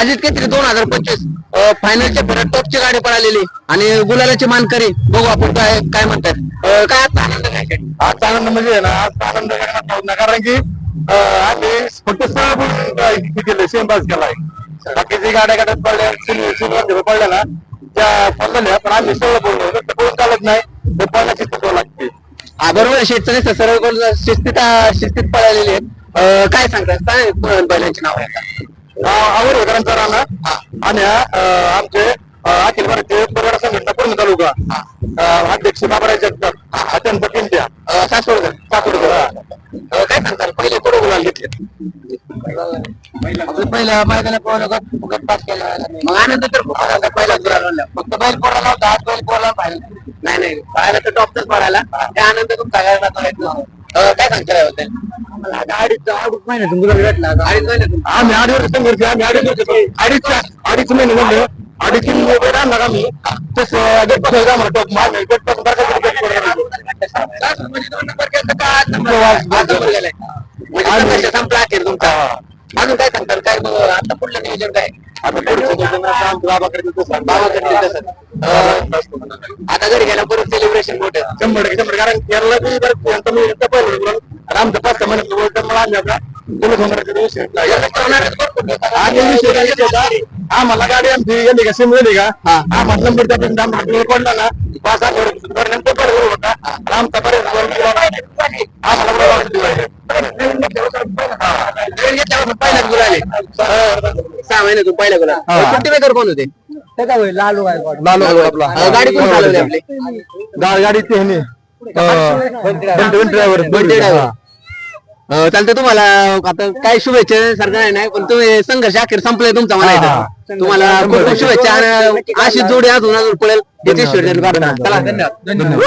अजित केसरी दोन हजार पंचवीस. फायनलच्या फेऱ्यात टॉपची गाडी पळालेली. आणि गुलालाची मानकरी. बघू आपण काय काय म्हणतात. काय आजचा आनंद काय काय? आज आनंद म्हणजे आहे ना आज आनंद करण्यात कारण की आम्ही फक्त सहभाग केले सेमबाज केलाय. बाकीची गाड्या गाड्यात पडल्या सिनेमा पडल्या ना त्या पडल्या पण आम्ही सगळं बोललो. बोलून चालत नाही पळण्याची लागते? हा बरोबर शेतकरी सर्व शिस्तीत शिस्तीत पळालेली आहेत अं, काय सांगतात काय बैलांची नाव आहे आवड होकरांचा राणा आणि आमचे अखिल भारतीय परिवार संघटना पूर्ण तालुका अध्यक्ष बाबराज जगताप त्यांचा पिंट्या सासवडकर. अं, काय सांगतात पहिले कुठं गुलाल घेतले? पहिला मैदाना पोहला गट पास केला. मग आनंद तर खूप पहिला गुलाल. फक्त बैल पोराला होता आज बैल पोराला पाहिला नाही नाही. पाहायला तर टॉपच पडायला त्या आनंद तुमचा काय काय अडीच अडीच महिन्यातून भेटला अडीच महिन्यातून आम्ही अडीच संघर्ष आम्ही अडीच अडीच अडीच महिने अडीच तीन महिने आणणार आम्ही तसं गेटपासून टॉप संपला अखेर तुमचा अजून काय सांगतात काय मग आता पुढलं नियोजन काय? आता पुढचं नियोजन आता आमचं बाबाकडे तसं बाबाकडे तसं. अं, आता घरी गेला परत सेलिब्रेशन मोठं. शंभर टक्के शंभर कारण केरळला बी बरं यांचं मी एकटा पहिलं होतं. आणि आमचं पाच महिन्यात वोट मला आम्ही आपला दोन शंभराचा दिवस घेतला. आणि विषय काय माहिती आहे का? आम्हाला गाडी आमची गेली का? सिम गेली का? हा. आम्हाला नंबर त्या पर्यंत आम्हाला पडला ना पाच आठ वर्ष पर्यंत बरोबर होता. आणि आमचा बरेच वर गुलाले सहा महिन्यातून पहिल्या गुलाल. हा. मेकर कोण होते? लालू आपला. अं, गाडी कोण चालवली आपली? गा- गाडी ते ह्याने, अं, बंटी ड्रायव्हर. बंटी driver. अं, चालतं तुम्हाला. आता काय शुभेच्छा सारखं नाही नाही पण तुम्ही संघर्ष अखेर संपलाय तुमचा मला हा. इथं तुम्हाला खूप खूप शुभेच्छा आणि अशी जोडी अजून अजून पळेल. प्रार्थना. चला धन्यवाद. धन्यवाद.